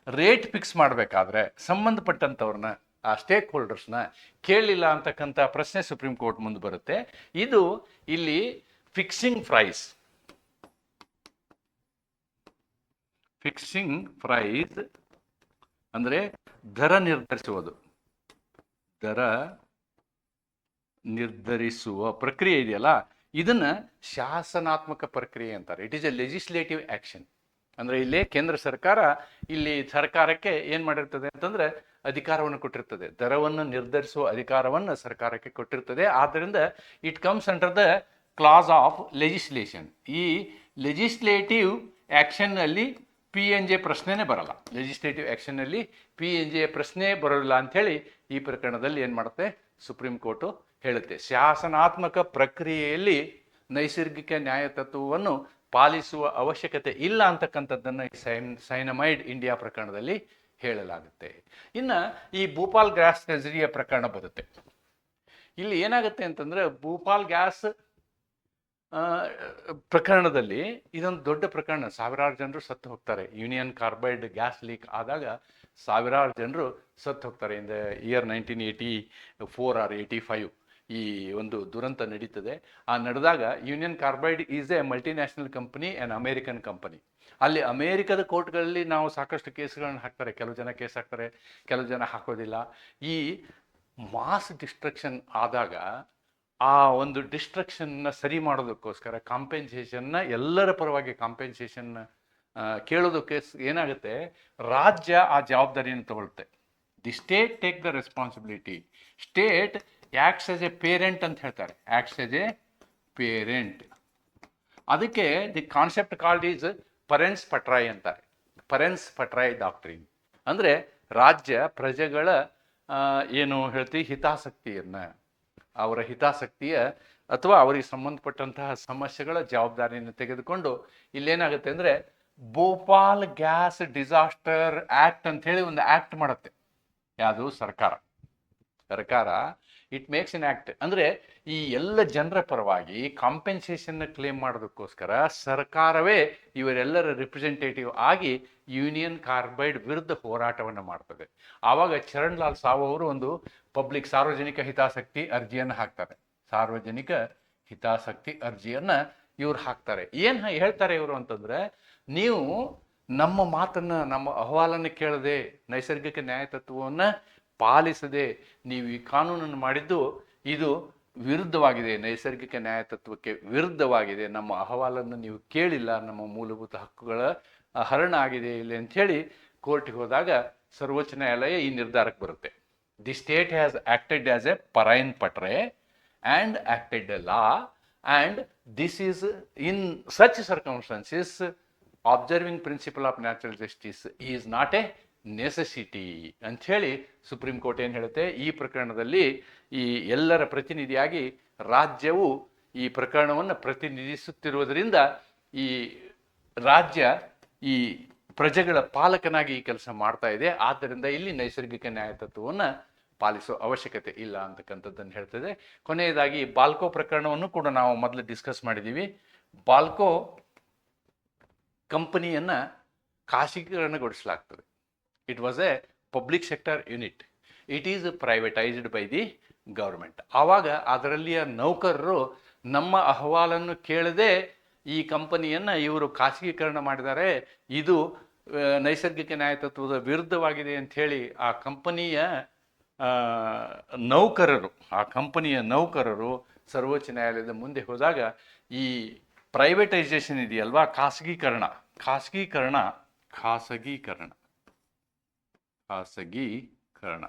ರೇಟ್ ಫಿಕ್ಸ್ ಮಾಡಬೇಕಾದ್ರೆ ಸಂಬಂಧಪಟ್ಟಂಥವ್ರನ್ನ ಆ ಸ್ಟೇಕ್ ಹೋಲ್ಡರ್ಸ್ನ ಕೇಳಲಿಲ್ಲ ಅಂತಕ್ಕಂಥ ಪ್ರಶ್ನೆ ಸುಪ್ರೀಂ ಕೋರ್ಟ್ ಮುಂದೆ ಬರುತ್ತೆ. ಇದು ಇಲ್ಲಿ ಫಿಕ್ಸಿಂಗ್ ಪ್ರೈಸ್ ಫಿಕ್ಸಿಂಗ್ ಪ್ರೈಸ್ ಅಂದರೆ ದರ ನಿರ್ಧರಿಸುವುದು. ದರ ನಿರ್ಧರಿಸುವ ಪ್ರಕ್ರಿಯೆ ಇದೆಯಲ್ಲ, ಇದನ್ನ ಶಾಸನಾತ್ಮಕ ಪ್ರಕ್ರಿಯೆ ಅಂತಾರೆ. It is a legislative action ಅಂದರೆ ಇಲ್ಲಿ ಕೇಂದ್ರ ಸರ್ಕಾರ ಇಲ್ಲಿ ಸರ್ಕಾರಕ್ಕೆ ಏನು ಮಾಡಿರ್ತದೆ ಅಂತಂದ್ರೆ ಅಧಿಕಾರವನ್ನು ಕೊಟ್ಟಿರ್ತದೆ. ದರವನ್ನು ನಿರ್ಧರಿಸುವ ಅಧಿಕಾರವನ್ನು ಸರ್ಕಾರಕ್ಕೆ ಕೊಟ್ಟಿರ್ತದೆ. ಆದ್ದರಿಂದ it comes under the clause of legislation ಈ ಲೆಜಿಸ್ಲೇಟಿವ್ ಆ್ಯಕ್ಷನ್ನಲ್ಲಿ ಪಿ ಎನ್ ಜೆ ಪ್ರಶ್ನೆನೇ ಬರಲ್ಲ. ಲೆಜಿಸ್ಲೇಟಿವ್ ಆ್ಯಕ್ಷನ್ನಲ್ಲಿ ಪಿ ಎನ್ ಜೆ ಪ್ರಶ್ನೆ ಬರಲಿಲ್ಲ ಅಂಥೇಳಿ ಈ ಪ್ರಕರಣದಲ್ಲಿ ಏನು ಮಾಡುತ್ತೆ? ಸುಪ್ರೀಂ ಕೋರ್ಟು ಹೇಳುತ್ತೆ. ಶಾಸನಾತ್ಮಕ ಪ್ರಕ್ರಿಯೆಯಲ್ಲಿ ನೈಸರ್ಗಿಕ ನ್ಯಾಯ ತತ್ವವನ್ನು ಪಾಲಿಸುವ ಅವಶ್ಯಕತೆ ಇಲ್ಲ ಅಂತಕ್ಕಂಥದ್ದನ್ನು ಸೈನ್ ಸೈನಮೈಡ್ ಇಂಡಿಯಾ ಪ್ರಕರಣದಲ್ಲಿ ಹೇಳಲಾಗುತ್ತೆ. ಇನ್ನು ಈ ಭೂಪಾಲ್ ಗ್ಯಾಸ್ ನಜರಿಯ ಪ್ರಕರಣ ಬರುತ್ತೆ. ಇಲ್ಲಿ ಏನಾಗುತ್ತೆ ಅಂತಂದ್ರೆ ಭೂಪಾಲ್ ಗ್ಯಾಸ್ ಪ್ರಕರಣದಲ್ಲಿ ಇದೊಂದು ದೊಡ್ಡ ಪ್ರಕರಣ. ಸಾವಿರಾರು ಜನರು ಸತ್ತು ಹೋಗ್ತಾರೆ. ಯೂನಿಯನ್ ಕಾರ್ಬೈಡ್ ಗ್ಯಾಸ್ ಲೀಕ್ ಆದಾಗ ಸಾವಿರಾರು ಜನರು ಸತ್ತು ಹೋಗ್ತಾರೆ. ಇಂದ year nineteen eighty four or eighty five ಈ ಒಂದು ದುರಂತ ನಡೀತದೆ. ಆ, ನಡೆದಾಗ Union Carbide is a multinational company and American company. ಅಲ್ಲಿ ಅಮೇರಿಕದ ಕೋರ್ಟ್ಗಳಲ್ಲಿ ನಾವು ಸಾಕಷ್ಟು ಕೇಸ್ಗಳನ್ನು ಹಾಕ್ತಾರೆ. ಕೆಲವು ಜನ ಕೇಸ್ ಹಾಕ್ತಾರೆ, ಕೆಲವು ಜನ ಹಾಕೋದಿಲ್ಲ. ಈ ಮಾಸ್ ಡಿಸ್ಟ್ರಕ್ಷನ್ ಆದಾಗ ಆ ಒಂದು ಡಿಸ್ಟ್ರಕ್ಷನ್ನ ಸರಿ ಮಾಡೋದಕ್ಕೋಸ್ಕರ ಕಾಂಪೆನ್ಸೇಷನ್ನ, ಎಲ್ಲರ ಪರವಾಗಿ ಕಾಂಪೆನ್ಸೇಷನ್ ಕೇಳೋದಕ್ಕೆ ಏನಾಗುತ್ತೆ? ರಾಜ್ಯ ಆ ಜವಾಬ್ದಾರಿಯನ್ನು ತಗೊಳುತ್ತೆ the state take the responsibility. State acts as a parent ಅಂತ ಹೇಳ್ತಾರೆ. Acts as a parent. ಅದಕ್ಕೆ the concept called is parens patriae ಅಂತಾರೆ. ಪರೆನ್ಸ್ ಪಟ್ರಾಯ್ ಡಾಕ್ಟ್ರಿನ್ ಅಂದರೆ ರಾಜ್ಯ ಪ್ರಜೆಗಳ ಏನು ಹೇಳ್ತೀವಿ ಹಿತಾಸಕ್ತಿಯನ್ನು, ಅವರ ಹಿತಾಸಕ್ತಿಯ ಅಥವಾ ಅವರಿಗೆ ಸಂಬಂಧಪಟ್ಟಂತಹ ಸಮಸ್ಯೆಗಳ ಜವಾಬ್ದಾರಿಯನ್ನು ತೆಗೆದುಕೊಂಡು ಇಲ್ಲೇನಾಗುತ್ತೆ ಅಂದರೆ ಭೋಪಾಲ್ ಗ್ಯಾಸ್ ಡಿಸಾಸ್ಟರ್ ಆ್ಯಕ್ಟ್ ಅಂತ ಹೇಳಿ ಒಂದು ಆ್ಯಕ್ಟ್ ಮಾಡುತ್ತೆ. ಯಾವುದು ಸರ್ಕಾರ. ಸರ್ಕಾರ ಇಟ್ ಮೇಕ್ಸ್ ಇನ್ ಆ್ಯಕ್ಟ್ ಅಂದರೆ ಈ ಎಲ್ಲ ಜನರ ಪರವಾಗಿ ಕಾಂಪೆನ್ಸೇಷನ್ನ ಕ್ಲೇಮ್ ಮಾಡೋದಕ್ಕೋಸ್ಕರ ಸರ್ಕಾರವೇ ಇವರೆಲ್ಲರ ರಿಪ್ರೆಸೆಂಟೇಟಿವ್ ಆಗಿ ಯೂನಿಯನ್ ಕಾರ್ಬೈಡ್ ವಿರುದ್ಧ ಹೋರಾಟವನ್ನು ಮಾಡ್ತದೆ. ಆವಾಗ ಚರಣ್ ಲಾಲ್ ಸಾವು ಅವರು ಒಂದು ಪಬ್ಲಿಕ್ ಸಾರ್ವಜನಿಕ ಹಿತಾಸಕ್ತಿ ಅರ್ಜಿಯನ್ನು ಹಾಕ್ತಾರೆ. ಸಾರ್ವಜನಿಕ ಹಿತಾಸಕ್ತಿ ಅರ್ಜಿಯನ್ನು ಇವ್ರು ಹಾಕ್ತಾರೆ. ಏನು ಹೇಳ್ತಾರೆ ಇವರು ಅಂತಂದ್ರೆ ನೀವು ನಮ್ಮ ಮಾತನ್ನು, ನಮ್ಮ ಅಹವಾಲನ್ನು ಕೇಳದೆ ನೈಸರ್ಗಿಕ ನ್ಯಾಯ ತತ್ವವನ್ನು ಪಾಲಿಸದೆ ನೀವು ಈ ಕಾನೂನನ್ನು ಮಾಡಿದ್ದು ಇದು ವಿರುದ್ಧವಾಗಿದೆ, ನೈಸರ್ಗಿಕ ನ್ಯಾಯ ತತ್ವಕ್ಕೆ ವಿರುದ್ಧವಾಗಿದೆ. ನಮ್ಮ ಅಹವಾಲನ್ನು ನೀವು ಕೇಳಿಲ್ಲ, ನಮ್ಮ ಮೂಲಭೂತ ಹಕ್ಕುಗಳ ಹರಣ ಆಗಿದೆ ಇಲ್ಲಿ ಅಂಥೇಳಿ ಕೋರ್ಟ್ಗೆ ಹೋದಾಗ ಸರ್ವೋಚ್ಚ ನ್ಯಾಯಾಲಯ ಈ ನಿರ್ಧಾರಕ್ಕೆ ಬರುತ್ತೆ. The state has acted as a parens patriae and acted a law and this is in such circumstances observing principle of natural justice is not a necessity ಅಂಥೇಳಿ ಸುಪ್ರೀಂ ಕೋರ್ಟ್ ಏನು ಹೇಳುತ್ತೆ? ಈ ಪ್ರಕರಣದಲ್ಲಿ ಈ ಎಲ್ಲರ ಪ್ರತಿನಿಧಿಯಾಗಿ ರಾಜ್ಯವು ಈ ಪ್ರಕರಣವನ್ನು ಪ್ರತಿನಿಧಿಸುತ್ತಿರುವುದರಿಂದ ಈ ರಾಜ್ಯ ಈ ಪ್ರಜೆಗಳ ಪಾಲಕನಾಗಿ ಈ ಕೆಲಸ ಮಾಡ್ತಾ ಇದೆ. ಆದ್ದರಿಂದ ಇಲ್ಲಿ ನೈಸರ್ಗಿಕ ನ್ಯಾಯತತ್ವವನ್ನು ಪಾಲಿಸೋ ಅವಶ್ಯಕತೆ ಇಲ್ಲ ಅಂತಕ್ಕಂಥದ್ದನ್ನು ಹೇಳ್ತದೆ. ಕೊನೆಯದಾಗಿ ಬಾಲ್ಕೋ ಪ್ರಕರಣವನ್ನು ಕೂಡ ನಾವು ಮೊದಲು ಡಿಸ್ಕಸ್ ಮಾಡಿದ್ದೀವಿ ಬಾಲ್ಕೋ ಕಂಪನಿಯನ್ನು ಖಾಸಗೀಕರಣಗೊಳಿಸಲಾಗ್ತದೆ it was a public sector unit it is privatised by the government ಆವಾಗ ಅದರಲ್ಲಿಯ ನೌಕರರು ನಮ್ಮ ಅಹವಾಲನ್ನು ಕೇಳದೆ ಈ ಕಂಪನಿಯನ್ನು ಇವರು ಖಾಸಗೀಕರಣ ಮಾಡಿದ್ದಾರೆ. ಇದು ನೈಸರ್ಗಿಕ ನ್ಯಾಯತತ್ವದ ವಿರುದ್ಧವಾಗಿದೆ ಅಂಥೇಳಿ ಆ ಕಂಪನಿಯ ನೌಕರರು, ಆ ಕಂಪನಿಯ ನೌಕರರು ಸರ್ವೋಚ್ಚ ನ್ಯಾಯಾಲಯದ ಮುಂದೆ ಹೋದಾಗ ಈ ಪ್ರೈವೇಟೈಸೇಷನ್ ಇದೆಯಲ್ವಾ? ಖಾಸಗೀಕರಣ. ಖಾಸಗೀಕರಣ ಖಾಸಗೀಕರಣ. ಖಾಸಗೀಕರಣ.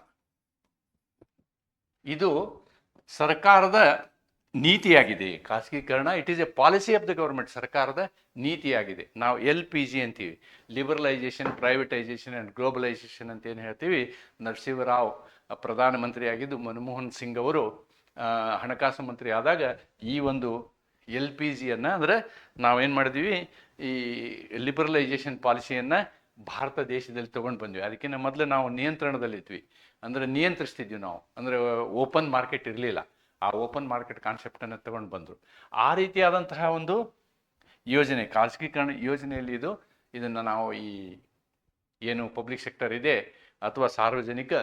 ಇದು ಸರ್ಕಾರದ ನೀತಿಯಾಗಿದೆ. ಖಾಸಗೀಕರಣ it is a policy of the government ಸರ್ಕಾರದ ನೀತಿಯಾಗಿದೆ. ನಾವು ಎಲ್ ಪಿ ಜಿ ಅಂತೀವಿ. ಲಿಬರಲೈಸೇಷನ್ ಪ್ರೈವೇಟೈಸೇಷನ್ ಆ್ಯಂಡ್ ಗ್ಲೋಬಲೈಸೇಷನ್ ಅಂತ ಏನು ಹೇಳ್ತೀವಿ? ನರಸಿಂಹರಾವ್ ಪ್ರಧಾನಮಂತ್ರಿ ಆಗಿದ್ದು ಮನಮೋಹನ್ ಸಿಂಗ್ ಅವರು ಹಣಕಾಸು ಮಂತ್ರಿ ಆದಾಗ ಈ ಒಂದು ಎಲ್ ಪಿ ಜಿಯನ್ನು ಅಂದರೆ ನಾವೇನು ಮಾಡಿದ್ವಿ? ಈ ಲಿಬರಲೈಸೇಷನ್ ಪಾಲಿಸಿಯನ್ನು ಭಾರತ ದೇಶದಲ್ಲಿ ತೊಗೊಂಡು ಬಂದ್ವಿ. ಅದಕ್ಕಿಂತ ಮೊದಲು ನಾವು ನಿಯಂತ್ರಣದಲ್ಲಿದ್ವಿ ಅಂದರೆ ನಿಯಂತ್ರಿಸ್ತಿದ್ವಿ ನಾವು. ಅಂದರೆ ಓಪನ್ ಮಾರ್ಕೆಟ್ ಇರಲಿಲ್ಲ. ಆ ಓಪನ್ ಮಾರ್ಕೆಟ್ ಕಾನ್ಸೆಪ್ಟನ್ನು ತಗೊಂಡು ಬಂದರು. ಆ ರೀತಿಯಾದಂತಹ ಒಂದು ಯೋಜನೆ, ಖಾಸಗೀಕರಣ ಯೋಜನೆಯಲ್ಲಿ ಇದು, ಇದನ್ನು ನಾವು ಈ ಏನು ಪಬ್ಲಿಕ್ ಸೆಕ್ಟರ್ ಇದೆ ಅಥವಾ ಸಾರ್ವಜನಿಕ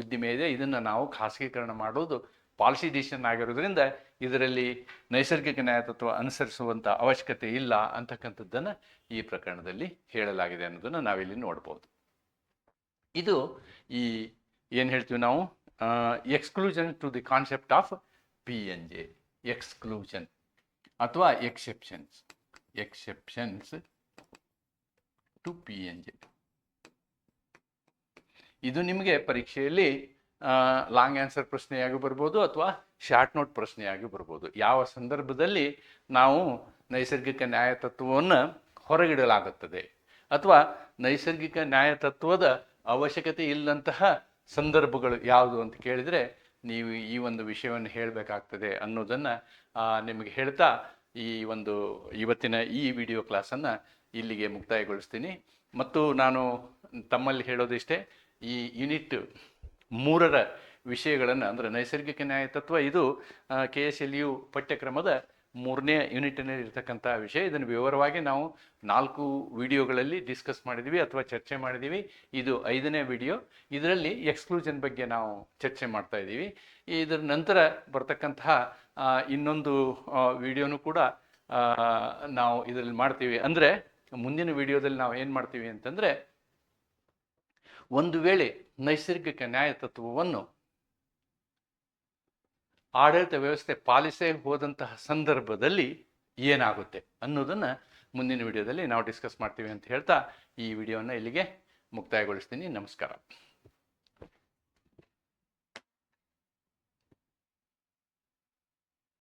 ಉದ್ದಿಮೆ ಇದೆ, ಇದನ್ನು ನಾವು ಖಾಸಗೀಕರಣ ಮಾಡೋದು ಪಾಲಿಸಿ ಡಿಸಿಷನ್ ಆಗಿರೋದ್ರಿಂದ ಇದರಲ್ಲಿ ನೈಸರ್ಗಿಕ ನ್ಯಾಯತತ್ವ ಅನುಸರಿಸುವಂಥ ಅವಶ್ಯಕತೆ ಇಲ್ಲ ಅಂತಕ್ಕಂಥದ್ದನ್ನು ಈ ಪ್ರಕರಣದಲ್ಲಿ ಹೇಳಲಾಗಿದೆ ಅನ್ನೋದನ್ನು ನಾವಿಲ್ಲಿ ನೋಡ್ಬೋದು. ಇದು ಈ ಏನು ಹೇಳ್ತೀವಿ ನಾವು? Exclusion to the concept of P N J exclusion ಅಥವಾ exceptions exceptions to P N J ಇದು ನಿಮಗೆ ಪರೀಕ್ಷೆಯಲ್ಲಿ ಲಾಂಗ್ ಆನ್ಸರ್ ಪ್ರಶ್ನೆಯಾಗಿ ಬರ್ಬೋದು ಅಥವಾ ಶಾರ್ಟ್ ನೋಟ್ ಪ್ರಶ್ನೆಯಾಗಿ ಬರ್ಬೋದು. ಯಾವ ಸಂದರ್ಭದಲ್ಲಿ ನಾವು ನೈಸರ್ಗಿಕ ನ್ಯಾಯ ತತ್ವವನ್ನು ಹೊರಗಿಡಲಾಗುತ್ತದೆ ಅಥವಾ ನೈಸರ್ಗಿಕ ನ್ಯಾಯ ತತ್ವದ ಅವಶ್ಯಕತೆ ಇಲ್ಲಂತಹ ಸಂದರ್ಭಗಳು ಯಾವುದು ಅಂತ ಕೇಳಿದರೆ ನೀವು ಈ ಒಂದು ವಿಷಯವನ್ನು ಹೇಳಬೇಕಾಗ್ತದೆ ಅನ್ನೋದನ್ನು ನಿಮಗೆ ಹೇಳ್ತಾ ಈ ಒಂದು ಇವತ್ತಿನ ಈ ವಿಡಿಯೋ ಕ್ಲಾಸನ್ನು ಇಲ್ಲಿಗೆ ಮುಕ್ತಾಯಗೊಳಿಸ್ತೀನಿ. ಮತ್ತು ನಾನು ತಮ್ಮಲ್ಲಿ ಹೇಳೋದಿಷ್ಟೇ, ಈ ಯೂನಿಟ್ ಮೂರರ ವಿಷಯಗಳನ್ನು, ಅಂದರೆ ನೈಸರ್ಗಿಕ ನ್ಯಾಯ ತತ್ವ, ಇದು ಕೆ ಎಸ್ ಎಲ್ ಯು ಪಠ್ಯಕ್ರಮದ ಮೂರನೇ ಯೂನಿಟ್ನಲ್ಲಿ ಇರತಕ್ಕಂಥ ವಿಷಯ. ಇದನ್ನು ವಿವರವಾಗಿ ನಾವು ನಾಲ್ಕು ವಿಡಿಯೋಗಳಲ್ಲಿ ಡಿಸ್ಕಸ್ ಮಾಡಿದ್ದೀವಿ ಅಥವಾ ಚರ್ಚೆ ಮಾಡಿದ್ದೀವಿ ಇದು ಐದನೇ ವಿಡಿಯೋ. ಇದರಲ್ಲಿ ಎಕ್ಸ್ಕ್ಲೂಷನ್ ಬಗ್ಗೆ ನಾವು ಚರ್ಚೆ ಮಾಡ್ತಾ ಇದ್ದೀವಿ. ಇದರ ನಂತರ ಬರ್ತಕ್ಕಂತಹ ಇನ್ನೊಂದು ವಿಡಿಯೋನು ಕೂಡ ನಾವು ಇದರಲ್ಲಿ ಮಾಡ್ತೀವಿ. ಅಂದರೆ ಮುಂದಿನ ವಿಡಿಯೋದಲ್ಲಿ ನಾವು ಏನು ಮಾಡ್ತೀವಿ ಅಂತಂದರೆ, ಒಂದು ವೇಳೆ ನೈಸರ್ಗಿಕ ನ್ಯಾಯ ತತ್ವವನ್ನು ಆಡಳಿತ ವ್ಯವಸ್ಥೆ ಪಾಲಿಸೇ ಹೋದಂತಹ ಸಂದರ್ಭದಲ್ಲಿ ಏನಾಗುತ್ತೆ ಅನ್ನೋದನ್ನು ಮುಂದಿನ ವಿಡಿಯೋದಲ್ಲಿ ನಾವು ಡಿಸ್ಕಸ್ ಮಾಡ್ತೀವಿ ಅಂತ ಹೇಳ್ತಾ ಈ ವಿಡಿಯೋನ ಇಲ್ಲಿಗೆ ಮುಕ್ತಾಯಗೊಳಿಸ್ತೀನಿ. ನಮಸ್ಕಾರ.